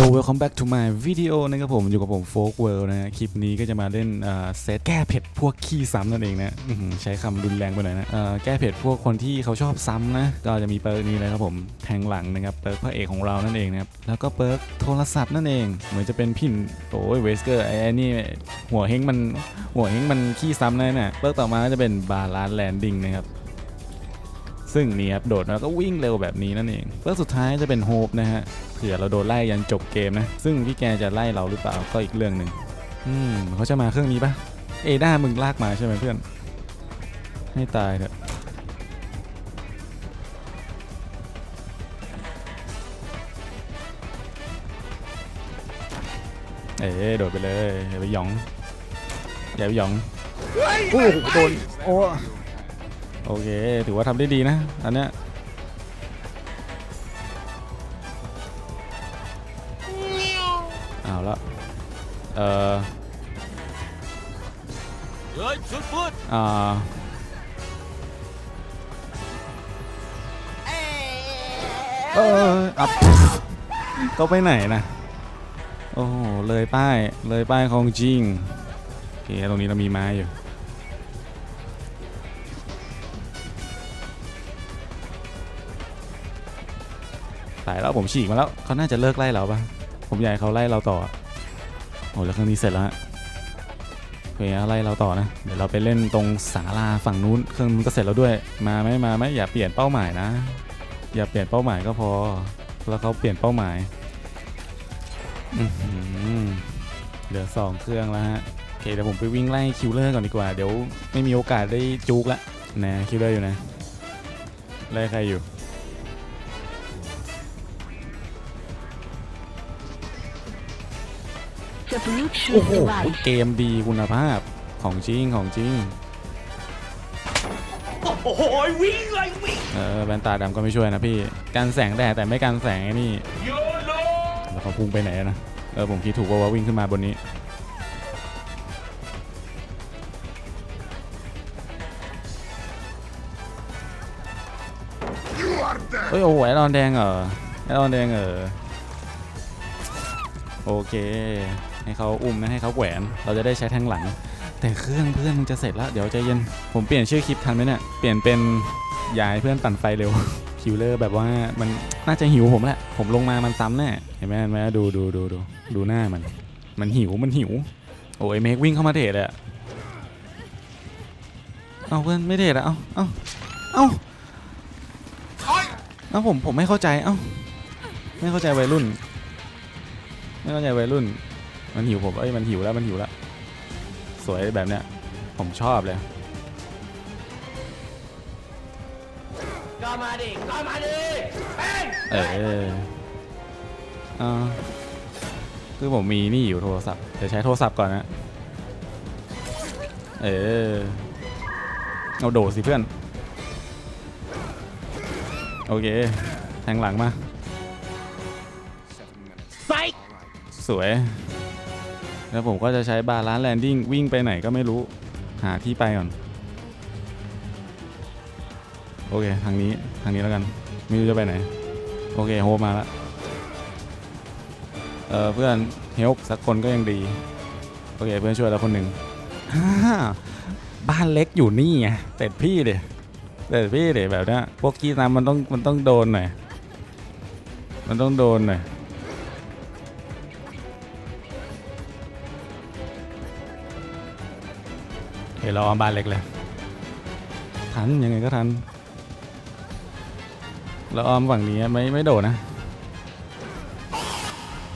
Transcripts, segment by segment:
Yo welcome back to my video นะครับผมอยู่กับผม Folk World นะ คลิปนี้ก็จะมาเล่นเซตแก้เผ็ดพวกขี้ซ้ำนั่นเองนะใช้คำรุนแรงไปหน่อยนะแก้เผ็ดพวกคนที่เขาชอบซ้ำนะ ก็จะมีเปิร์กนี้เลยครับผม แทงหลังนะครับ เปิร์กพระเอกของเรานั่นเองนะครับ แล้วก็เปิร์กโทรศัพท์นั่นเอง เหมือนจะเป็นพินโอ้ยเวสเกอร์ไอ้นี่หัวเฮงมันหัวเฮงมันขี้ซ้ำนะเนี่ยเปิร์กต่อมาก็จะเป็นบาลานแลนดิ้งนะครับ ซึ่งนี่ครับโดดแล้วก็วิ่งเร็วแบบนี้นั่นเองเพื่อสุดท้ายจะเป็นโฮปนะฮะเผื่อเราโดนไล่ยันจบเกมนะ ซึ่งพี่แกจะไล่เราหรือเปล่าก็อีกเรื่องหนึ่งอืมเขาจะมาเครื่องนี้ปะเอด้ามึงลากมาใช่ไหมเพื่อน ให้ตายเถอะเอ๋โดดไปเลยอย่าไปหยองอย่าไปหยองโอ้โหโดนโอ้ โอเค ถือว่าทำได้ดีนะ อันเนี้ยเอาละเอ่อเฮ้ยชุดฟุตอ่าเอออับก็ไปไหนนะ โอ้โห เลยป้าย เลยป้ายของจริง โอเค ตรงนี้เรามีไม้อยู่ ตายแล้วผมฉีกมาแล้วเขาน่าจะเลิกไล่เราปะผมอยากให้เขาไล่เราต่อโอ้แล้วเครื่องนี้เสร็จแล้วฮะโอเคไล่เราต่อนะ เดี๋ยวเราไปเล่นตรงศาลาฝั่งนู้นเครื่องนู้นก็เสร็จแล้วด้วย มาไหมมาไหมอย่าเปลี่ยนเป้าหมายนะ อย่าเปลี่ยนเป้าหมายก็พอ แล้วเขาเปลี่ยนเป้าหมายอื้อหือเหลือสองเครื่องแล้วฮะโอเคเดี๋ยวผมไปวิ่งไล่คิวเลอร์ก่อนดีกว่า เดี๋ยวไม่มีโอกาสได้จุกละนะคิวเลอร์อยู่นะไล่ใครอยู่ โอ้โหเกมดีคุณภาพของจริงของจริงโอ้โหวิ่งเลยวิ่งเออแว่นตาดำก็ไม่ช่วยนะพี่กันแสงแดดแต่ไม่กันแสงไอ้นี่แล้วเขาพุ่งไปไหนนะเออผมคิดถูกว่าว่าวิ่งขึ้นมาบนนี้เฮ้ยโอ้โหไอรอนแดงเหรอไอรอนแดงเหรอโอเค ให้เขาอุ้มนะให้เขาแหวน เราจะได้ใช้แทงหลัง แต่เครื่องเพื่อนมึงจะเสร็จแล้ว เดี๋ยวใจเย็น ผมเปลี่ยนชื่อคลิปทันไหมเนี่ย เปลี่ยนเป็นยายเพื่อนปั่นไฟเร็วคิวเลอร์แบบว่ามันน่าจะหิวผมแหละ ผมลงมามันซ้ำแน่ เห็นไหมเห็นไหมดูดูดูดูดูหน้ามัน มันหิวมันหิว โอ้ยเมกวิ่งเข้ามาเทรดอะเอาเพื่อนไม่เทรดอะเอาเอาเอาเอาผมผมไม่เข้าใจ เอ้าไม่เข้าใจวัยรุ่น ไม่เข้าใจวัยรุ่น มันหิวผมเอ้ยมันหิวแล้วมันหิวแล้วสวยแบบเนี้ยผมชอบเลยก็มาดิก็มาดิเป็นเออเออคือผมมีนี่อยู่โทรศัพท์เดี๋ยวใช้โทรศัพท์ก่อนนะเออเอาโดดสิเพื่อน โอเคแทงหลังมาไซสวย แล้วผมก็จะใช้บาลานแลนดิ้งวิ่งไปไหนก็ไม่รู้หาที่ไปก่อน โอเค ทางนี้ทางนี้แล้วกัน ไม่รู้จะไปไหน โอเคโฮมาแล้วเออเพื่อนเฮลสักคนก็ยังดี โอเค เพื่อนช่วยแล้วคนหนึ่งบ้านเล็กอยู่นี่ไงเต็ดพี่เดเต็ดพี่เดแบบนี้พวกกี้น้ำมันต้องมันต้องโดนหน่อยมันต้องโดนหน่อย ดี๋ยวเราเอาบ้านเล็กเลยทันยังไงก็ทันเราออมฝั่งนี้ไม่ไม่โดดนะ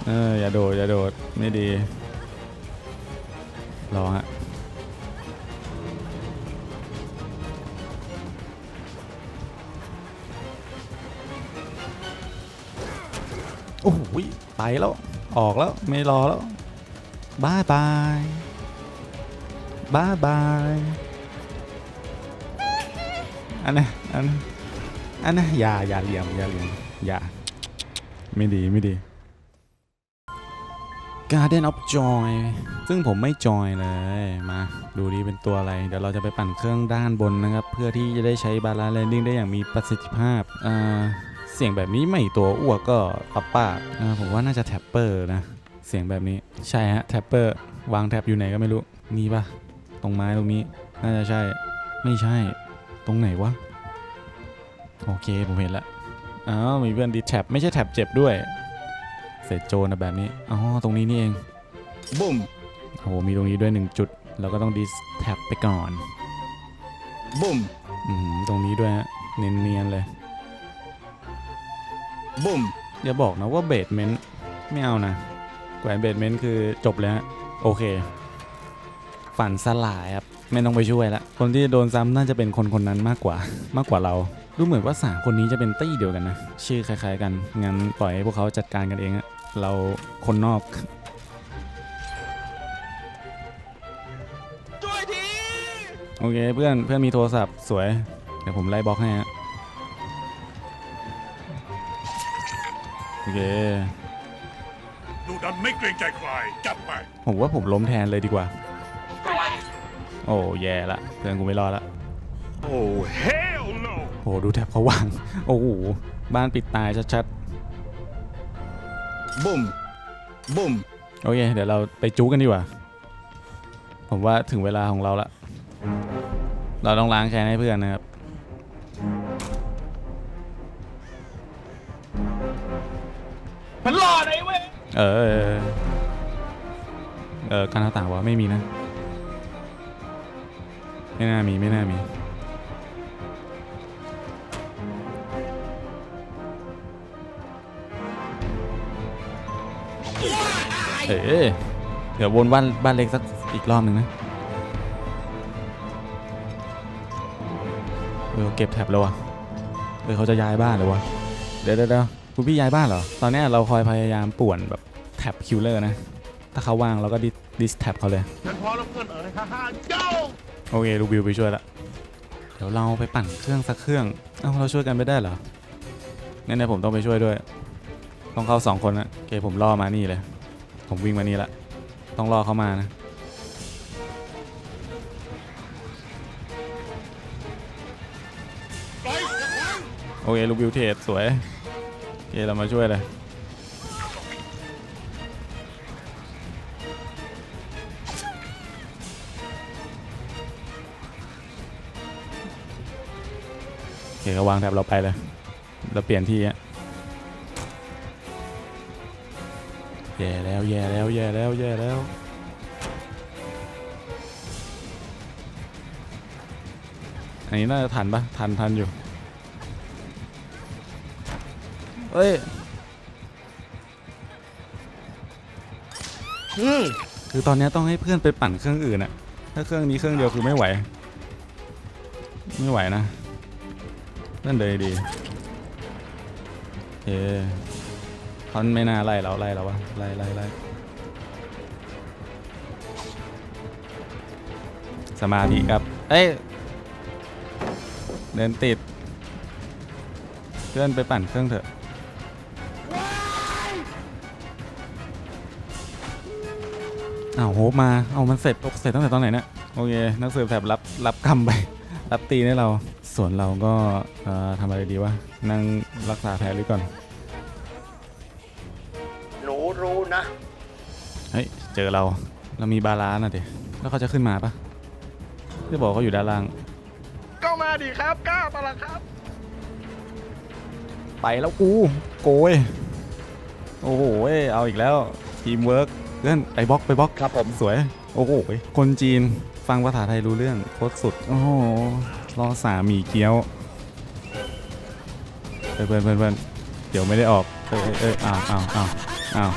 เอออย่าโดดอย่าโดดไม่ดีรอฮะโอ้โหไปแล้ว ออกแล้ว ไม่รอแล้วบายบาย บายบายอันนี้อันนี้อันนี้อย่าอย่าเหลี่ยมอย่าเหลี่ยมอย่าไม่ดีไม่ดี Garden of Joy ซึ่งผมไม่จอยเลยมา ดูดีเป็นตัวอะไร เดี๋ยวเราจะไปปั่นเครื่องด้านบนนะครับ เพื่อที่จะได้ใช้บาลานซ์แลนดิ้งได้อย่างมีประสิทธิภาพเสียงแบบนี้ไม่ตัวอ้วกก็ป้าป้าผมว่าน่าจะแท็ปเปอร์นะ เสียงแบบนี้ใช่ฮะแท็ปเปอร์วางแท็บอยู่ไหนก็ไม่รู้นี่ปะ ตรงไม้ตรงนี้ น่าจะใช่ ไม่ใช่ ตรงไหนวะ โอเค ผมเห็นละอ้าวมีเพื่อนดิสแท็บไม่ใช่แท็บเจ็บด้วย เสร็จโจรนะแบบนี้ อ๋อ ตรงนี้นี่เอง Boom. โอ้โห มีตรงนี้ด้วยหนึ่งจุด เราก็ต้องดิสแท็บไปก่อน Boom. อืมตรงนี้ด้วยฮะ เนียนๆเลย Boom. อย่าบอกนะว่าเบสเมนต์ไม่เอานะแหวนเบสเมนต์คือจบแล้วฮะโอเค ฝันสลายครับไม่ต้องไปช่วยละคนที่โดนซ้ำน่าจะเป็นคนคนนั้นมากกว่ามากกว่าเรา ดูเหมือนว่าสามคนนี้จะเป็นตี้เดียวกันนะ ชื่อคล้ายๆกัน งั้นปล่อยให้พวกเขาจัดการกันเองอะเราคนนอก ช่วยทีโอเคเพื่อนเพื่อนมีโทรศัพท์สวย เดี๋ยวผมไล่บล็อกให้ฮะโอเค ดูดันไม่เกรงใจใครจับไป ผมว่าผมล้มแทนเลยดีกว่า โอ้แย่ละเพื่อนกูไม่รอดละ Oh hell no โอ้ดูแทบเขาวางโอ้โหบ้านปิดตายชัด Boom. Boom. ๆโอเคเดี๋ยวเราไปจู้กันดีกว่า ผมว่าถึงเวลาของเราละเราต้องล้างแค้นให้เพื่อนนะครับมันหล่อไหนเว้ยเออเออเออการหน้าต่างวะไม่มีนะ ไม่น่ามีไม่น่ามี เออเดี๋ยววนบ้านบ้านเล็กสักอีกรอบหนึ่งนะเออเก็บแท็บแล้ววะเออเขาจะย้ายบ้านเลยวะเดี๋ยวเดี๋ยวเดี๋ยวคุณพี่ย้ายบ้านเหรอ ตอนนี้เราคอยพยายามป่วนแบบแท็บคิลเลอร์นะ ถ้าเขาว่างเราก็ดิสแท็บเขาเลยฉันพร้อมแล้วเพื่อนเอ๋ยฮ่าฮ่าโย่ โอเคลูกบิวไปช่วยละเดี๋ยวเราไปปั่นเครื่องสักเครื่องเอ้าเราช่วยกันไม่ได้เหรองั้นเนี่ยผมต้องไปช่วยด้วย ต้องเข้าสองคนนะโอเคผมล่อมานี่เลย ผมวิ่งมานี่ละ ต้องรอเขามานะไปอย่าขวางโอเคลูกบิวเทรดสวยโอเคเรามาช่วยเลย เคก็วางแถบเราไปเลยเราเปลี่ยนที่อะแย่แล้วแย่แล้วแย่แล้วแย่แล้วอันนี้น่าจะทันปะทันทันอยู่เอ้ยคือตอนเนี้ยต้องให้เพื่อนไปปั่นเครื่องอื่นอะถ้าเครื่องนี้เครื่องเดียวคือไม่ไหว ไม่ไหวนะ นั่นเลยดีเอเขาไม่น่าไล่เราไล่เราวะไล่ไล่ไล่สมาธิครับ เอ้ย เดินติด เพื่อนไปปั่นเครื่องเถอะอ้าวโฮปมา เอามันเสร็จตกเสร็จตั้งแต่ตอนไหนเนี่ย โอเค นักสืบแถบรับรับคำไป รับตีให้เรา ส่วนเราก็ ทำอะไรดีวะ นั่งรักษาแผลหรือก่อน หนูรู้นะ เฮ้ย เจอเรา เรามีบาลานซ์นะเดแล้วเขาจะขึ้นมาปะที่บอกเขาอยู่ด้านล่าง ก็มาดิครับกล้าปะล่ะครับ ไปแล้วกู โกย โอ้โหเว้ยเอาอีกแล้ว ทีมเวิร์กเพื่อนไปบล็อกไปบล็อกครับผม สวย โอ้โห คนจีนฟังภาษาไทยรู้เรื่องโคตรสุด โอ้โหรอสามีเกี๊ยว เพื่อนเพื่อนเพื่อนเดี๋ยวไม่ได้ออกเออเอออ้าวอ้าวอ้าวอ้าว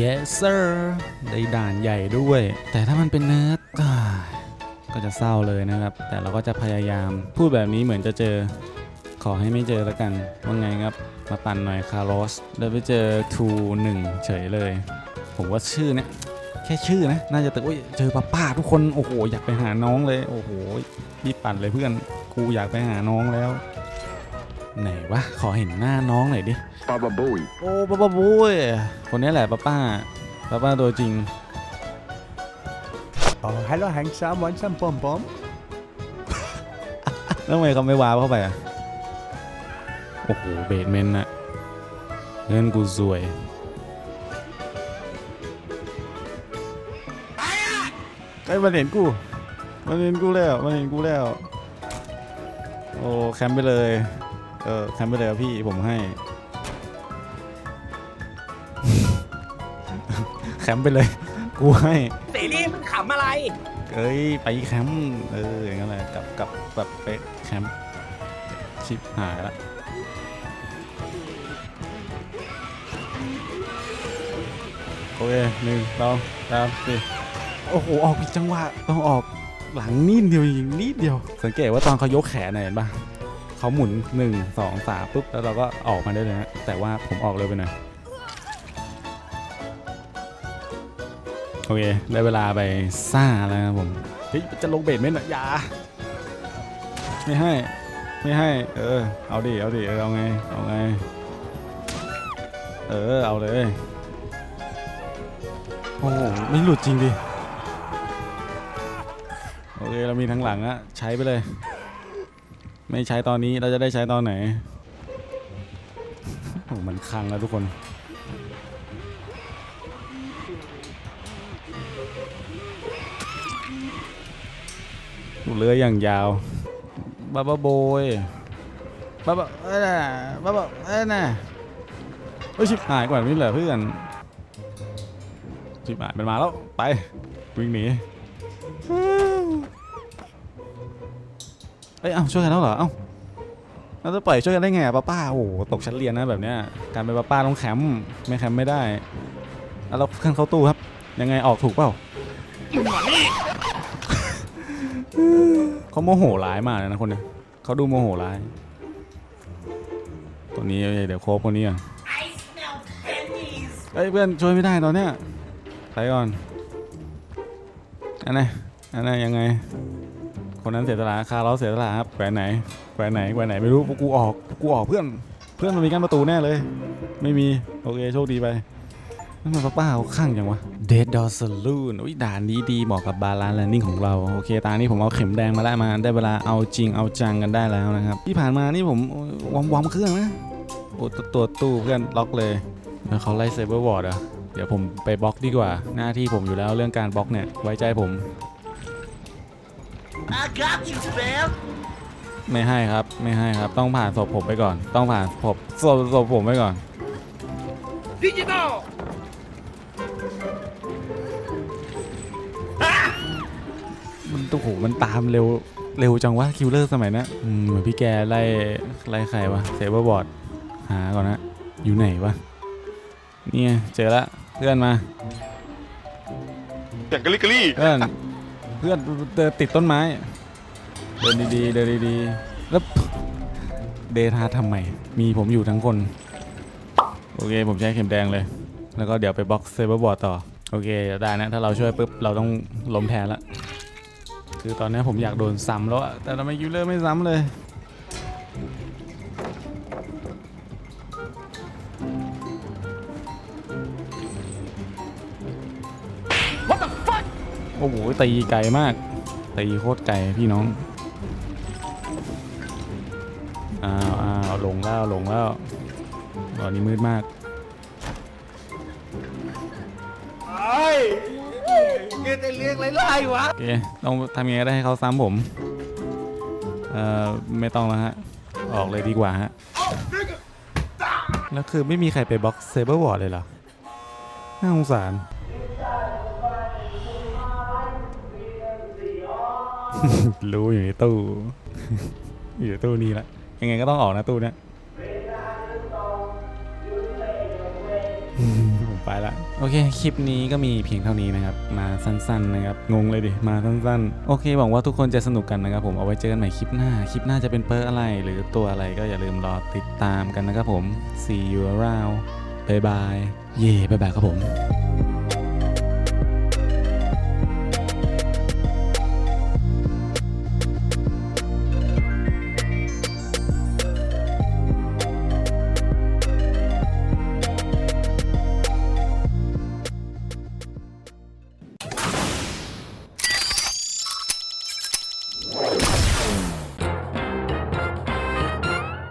yes sir ได้ด่านใหญ่ด้วย แต่ถ้ามันเป็นเนิร์ดอ่าก็จะเศร้าเลยนะครับ แต่เราก็จะพยายามพูดแบบนี้เหมือนจะเจอขอให้ไม่เจอแล้วกันว่าไงครับ มาปั่นหน่อยคาร์ลอสเดินไปเจอทูหนึ่งเฉยเลย ผมว่าชื่อเนี่ย แค่ชื่อนะ น่าจะตึกว่าเจอป้าป้าทุกคน โอ้โห อยากไปหาน้องเลย โอ้โหรีบปั่นเลยเพื่อน กูอยากไปหาน้องแล้ว ไหนวะ ขอเห็นหน้าน้องหน่อยดิ Baba Booey. โอ้ป้าป้าบุ้ยคนนี้แหละป้าป้าป้าป้าตัวจริง Oh, hello, handsome. Want some pom pom? แล้วทำไมเขาไม่วาร์ปเข้าไปอะ โอ้โห เบสเมนต์อะเงินกูสวย ไอ้ยมันเห็นกู มันเห็นกูแล้ว มันเห็นกูแล้ว โอ้แคมป์ไปเลย เออแคมป์ไปเลยครับพี่ผมให้ แคมป์ไปเลย กูให้ เสรีมึงขำอะไร เอ้ยไปแคมป์เอออย่างนั้นแหละกลับกลับแบบไปแคมป์ชิบหายละโอเคหนึ่งสองสามสี่ โอ้โห ออกผิดจังหวะ ต้องออกหลังนิดเดียวยิงนิดเดียว สังเกตว่าตอนเขายกแขนน่ะเห็นปะเขาหมุนหนึ่งสองสามปุ๊บ แล้วเราก็ออกมาได้เลยนะ แต่ว่าผมออกเร็วไปหน่อย โอเค ได้เวลาไปซ่าแล้วครับผม เฮ้ย จะลงเบสเมนะอย่า ไม่ให้ ไม่ให้ เออ เอาดิ เอาดิ เอาไง เอาไง เออ เอาเลย โอ้โหไม่หลุดจริงดิ เรามีทั้งหลังอะใช้ไปเลย ไม่ใช้ตอนนี้เราจะได้ใช้ตอนไหนโอ้โหมันคังแล้วทุกคนเรืออย่างยาวบ้าบ้าโบยบ้าบ้าเอ้ยน่ะบ้าบ้าเอ้ยน่ะเฮ้ยชิบหายกว่านี้เหรอเพื่อนชิบหายมันมาแล้วไปวิ่งหนี เอ้ยเอ้าช่วยกันแล้วเหรอเอ้าเราจะปล่อยช่วยกันได้ไงอะป้าป้าโอ้โหตกชั้นเรียนนะแบบเนี้ยการเป็นป้าป้าต้องแคมป์ไม่แคมป์ไม่ได้แล้วเราขึ้นเข้าตู้ครับ ยังไงออกถูกเปล่าเขาโมโหร้ายมากเลยนะคนเนี้ยเขาดูโมโหร้าย ตัวนี้เดี๋ยวโคบคนนี้อะเอ้ยเพื่อนช่วยไม่ได้ตอนเนี้ยไปก่อนอันไหนอันไหนยังไง คนนั้นเสียสละคาเราเสียสละครับแขวนไหนแขวนไหนแขวนไหนไม่รู้พวกกูออกกูออกเพื่อนเพื่อนมันมีกั้นประตูแน่เลย ไม่มีโอเคโชคดีไปนั่นมันป้าป้าเขาข้างจังวะ Dead Door Saloon อุ้ยด่านนี้ดีเหมาะกับบาลานแลนดิ้งของเรา โอเค ตานี้ผมเอาเข็มแดงมาแล้วมา ได้เวลาเอาจริงเอาจังกันได้แล้วนะครับ ที่ผ่านมานี่ผมวอมวอมเครื่องนะโอ้ตัวตัวตู้เพื่อนล็อกเลยแล้วเขาไล่เซเบอร์วอร์ดอะเดี๋ยวผมไปบล็อกดีกว่า หน้าที่ผมอยู่แล้วเรื่องการบล็อกเนี่ยไว้ใจผม I got you fam ไม่ให้ครับไม่ให้ครับ ต้องผ่านศพผมไปก่อน ต้องผ่านศพศพศพผมไปก่อน ดิจิตอลมันโอ้โหมันตามเร็วเร็วจังวะคิวเลอร์สมัยเนี้ยอืมเหมือนพี่แกไล่ไล่ใครวะเซเบอร์บอร์ดหาก่อนนะอยู่ไหนวะเนี่ยเจอละเพื่อนมา อย่างกะลิกะลี่เพื่อน เพื่อนเดินติดต้นไม้ เดินดีๆเดินดีๆแล้วเดทาทำไมมีผมอยู่ทั้งคน โอเค ผมใช้เข็มแดงเลย แล้วก็เดี๋ยวไปบล็อกเซเบอร์บอร์ดต่อ โอเคได้นะ ถ้าเราช่วยปุ๊บ เราต้องล้มแทนละ คือตอนนี้ผมอยากโดนซ้ำแล้วอะแต่ทำไมยูเลอร์ไม่ซ้ำเลยโอ้โหตีไกลมาก ตีโคตรไกลพี่น้อง อ้าวอ้าวหลงแล้วหลงแล้วตอนนี้มืดมากไอ้เกิดแต่เรื่องไรๆวะโอเคต้องทำยังไงได้ให้เขาซ้ำผม เอ่อ ไม่ต้องแล้วฮะ ออกเลยดีกว่าฮะ แล้วคือไม่มีใครไปบล็อกเซเบอร์วอร์ดเลยเหรอ น่าสงสาร รู้อยู่ในตู้ อยู่ในตู้นี้ละยังไงก็ต้องออกนะตู้เนี้ยผมไปละโอเค คลิปนี้ก็มีเพียงเท่านี้นะครับ มาสั้นๆนะครับ งงเลยดิ มาสั้นๆ โอเค หวังว่าทุกคนจะสนุกกันนะครับผม เอาไว้เจอกันใหม่คลิปหน้า คลิปหน้าจะเป็นเปอร์อะไร หรือตัวอะไรก็อย่าลืมรอติดตามกันนะครับผม see you around บายบาย เย่บายบายครับผม